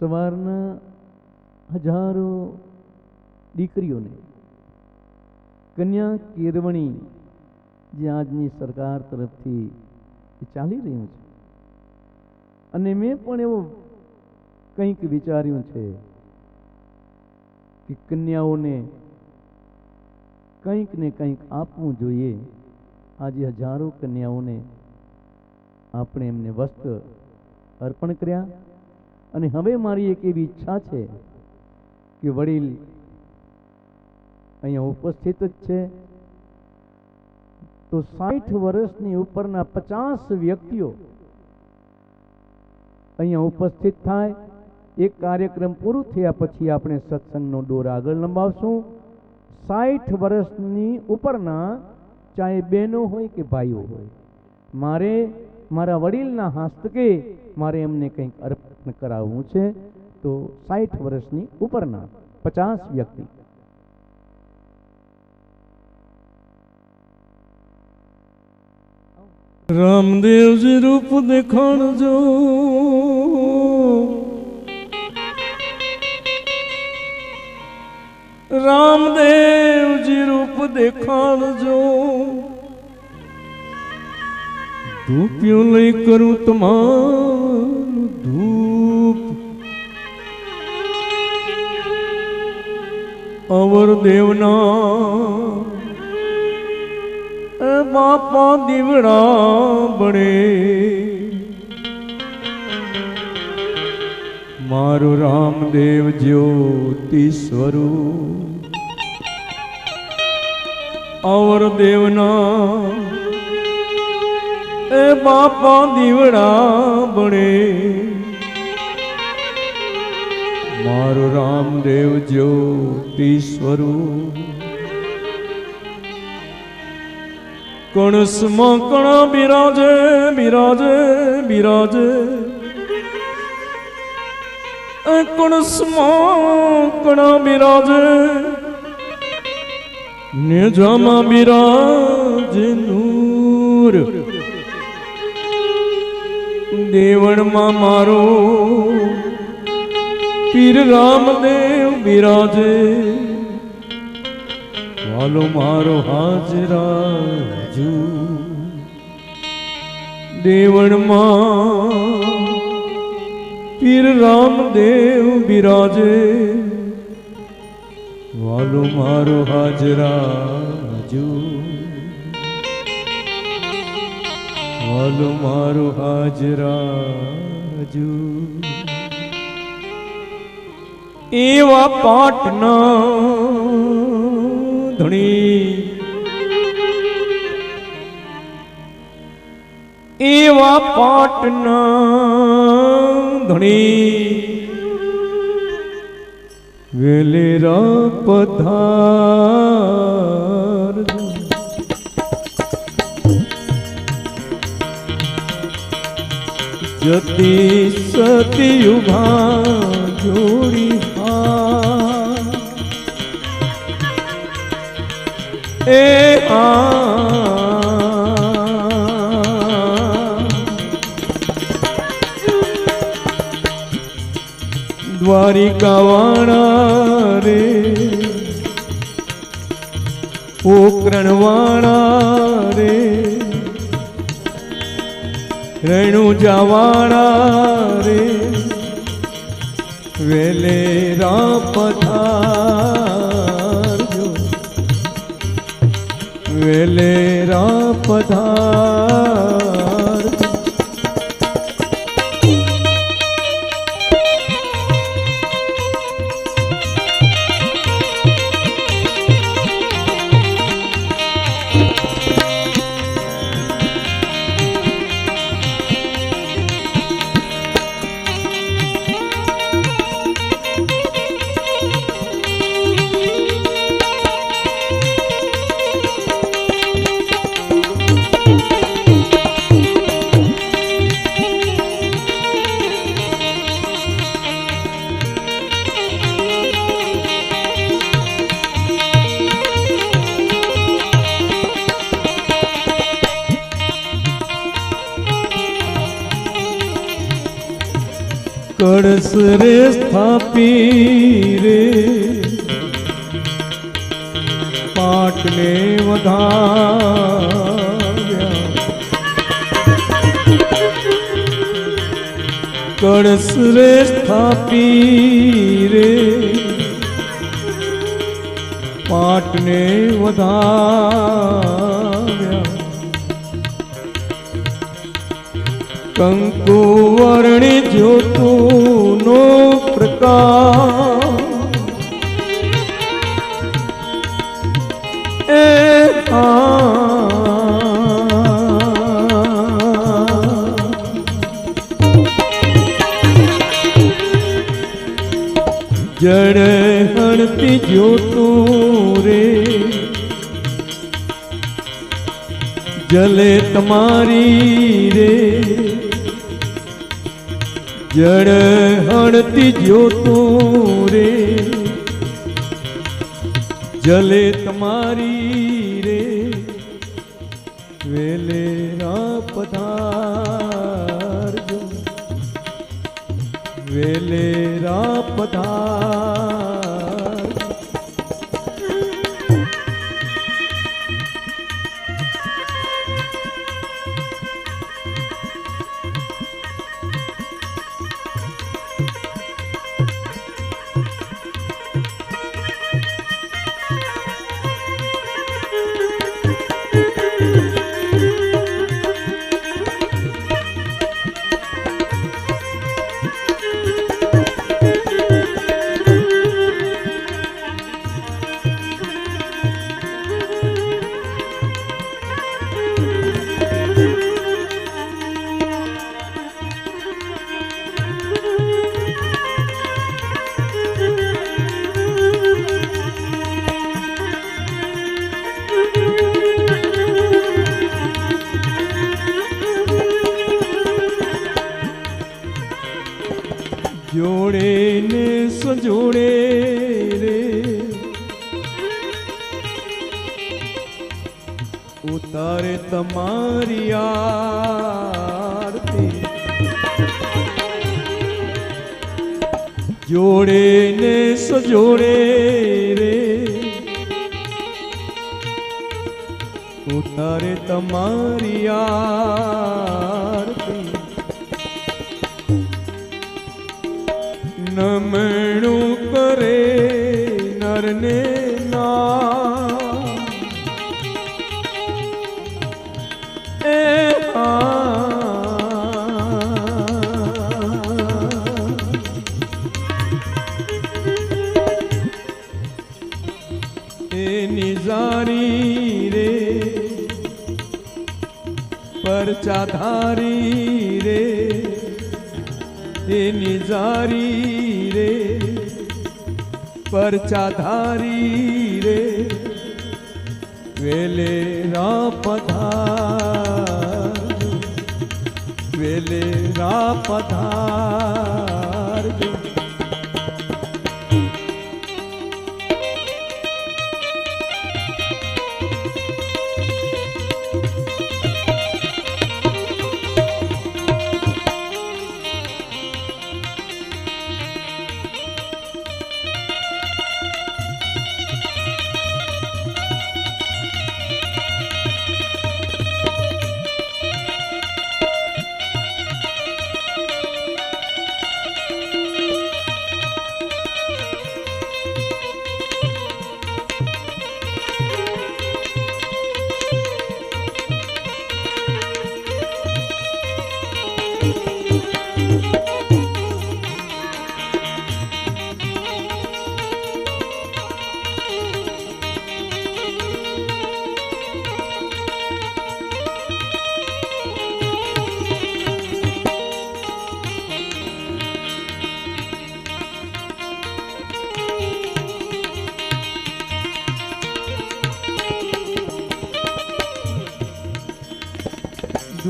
સવારના હજારો દીકરીઓને કન્યા કેળવણી જે આજની સરકાર તરફથી એ ચાલી રહ્યું છે. અને મેં પણ એવું કંઈક વિચાર્યું છે કે કન્યાઓને કંઈક ને કંઈક આપવું જોઈએ. આજે હજારો કન્યાઓને આપણે એમને વસ્ત્ર અર્પણ કર્યા. અને હવે મારી એક એવી ઈચ્છા છે કે વડીલ અહીંયા ઉપસ્થિત જ છે. તો સાઠ વર્ષની ઉપરના પચાસ વ્યક્તિઓ અહીંયા ઉપસ્થિત થાય. એક કાર્યક્રમ પૂરું થયા પછી આપણે સત્સંગનો દોર આગળ લંબાવશું. સાઠ વર્ષની ઉપરના ચાહે બહેનો હોય કે ભાઈઓ હોય, મારે મારા વડીલના હસ્તકે મારે એમને કંઈક અર્પણ કરાવવું છે, તો સાઠ વર્ષની ઉપરના પચાસ વ્યક્તિ. રામદેવજી રૂપ દેખાણજો. રામદેવજી રૂપ દેખાણજો. ધૂપ્યું લઈ કરું તમારું અવર દેવના. એ બાપા દીવડા બળે. મારું રામદેવ જ્યોતિ સ્વરૂપ. અવર દેવના. એ બાપા દીવડા બળે. મારું રામદેવ જ્યોતિ સ્વરૂપ. કણસમાં કણા બિરાજે બિરાજે બિરાજે. કણસમાં કણા બિરાજે. નેજામાં બિરાજ નૂર. દેવણમાં મારો પીર રામદેવ બિરાજે. વાલો મારો હાજરાજુ. દેવણમાં પીર રામદેવ બિરાજે. વાલો મારો હાજરાજુ. વાલો મારો હાજરાજુ. એવા પાટના ધણી. એવા પાટના ધણી. વેલેરા પધાર જતી સતી ઊભા જોડી એ દ્વારિકા વાણા રે પોકરણ વાણા રે રેણુ જવાણા રે વેલે પધારજો વેલે પધાર કળશ રે સ્થાપી રે. પાટને વધા કળશ રે સ્થાપી રે. પાટને વધાવ્યા કંકુ વર્ણિ જ્યોતુનો પ્રકાશ. એ જડ હણતી જ્યોતું રે. જલે તમારી રે. જડ હણતી જ્યોતો રે. જલે તમારી રે. વેલે પધારજો. વેલે પધાર જોડે ને સજોડે રે. ઉતારે તમારી આરતી. નમણું પરચાધારી રે એ નિઝારી રે. પરચાધારી રે વેલે રાપધાર વેલે રાપધાર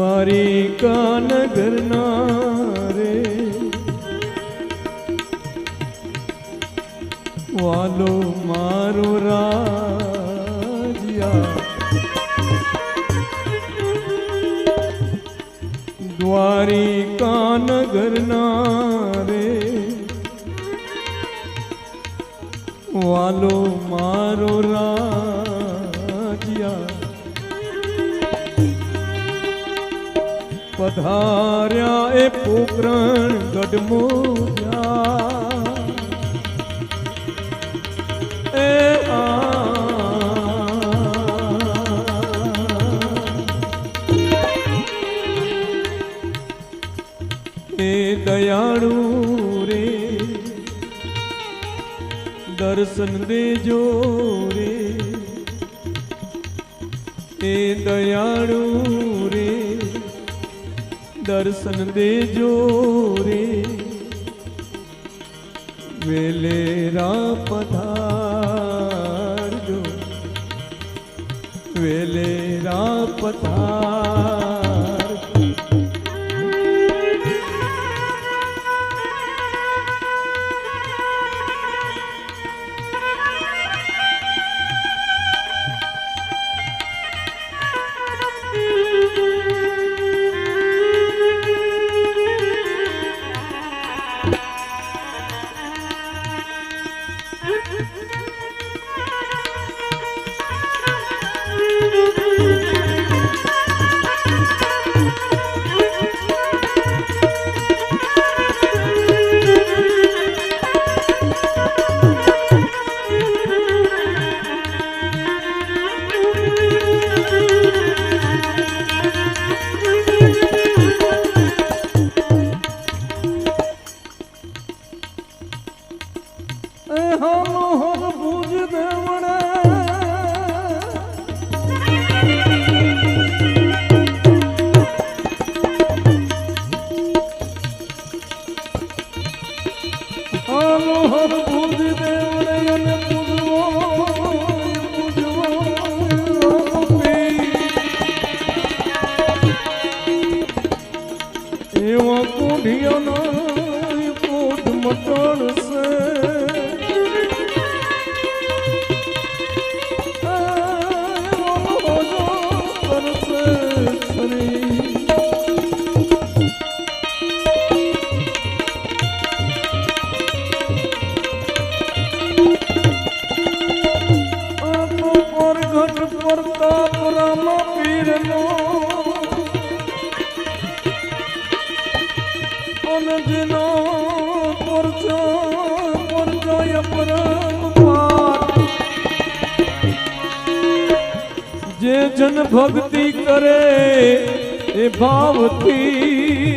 મારી કાનગરના રે વાલો મારો રાજ્યા દ્વારી કાનગરના રે વાલો મારો રાજ પધાર્યા એ પોકરણ ગઢમોજા એ એ દયાળુ રે દર્શન દેજો રે. એ દયાળુ દર્શન દેજો રે વેલેરા પધારજો વેલેરા પધાર મોહ ભૂજ દેવરે જન ભક્તિ કરે એ ભાવથી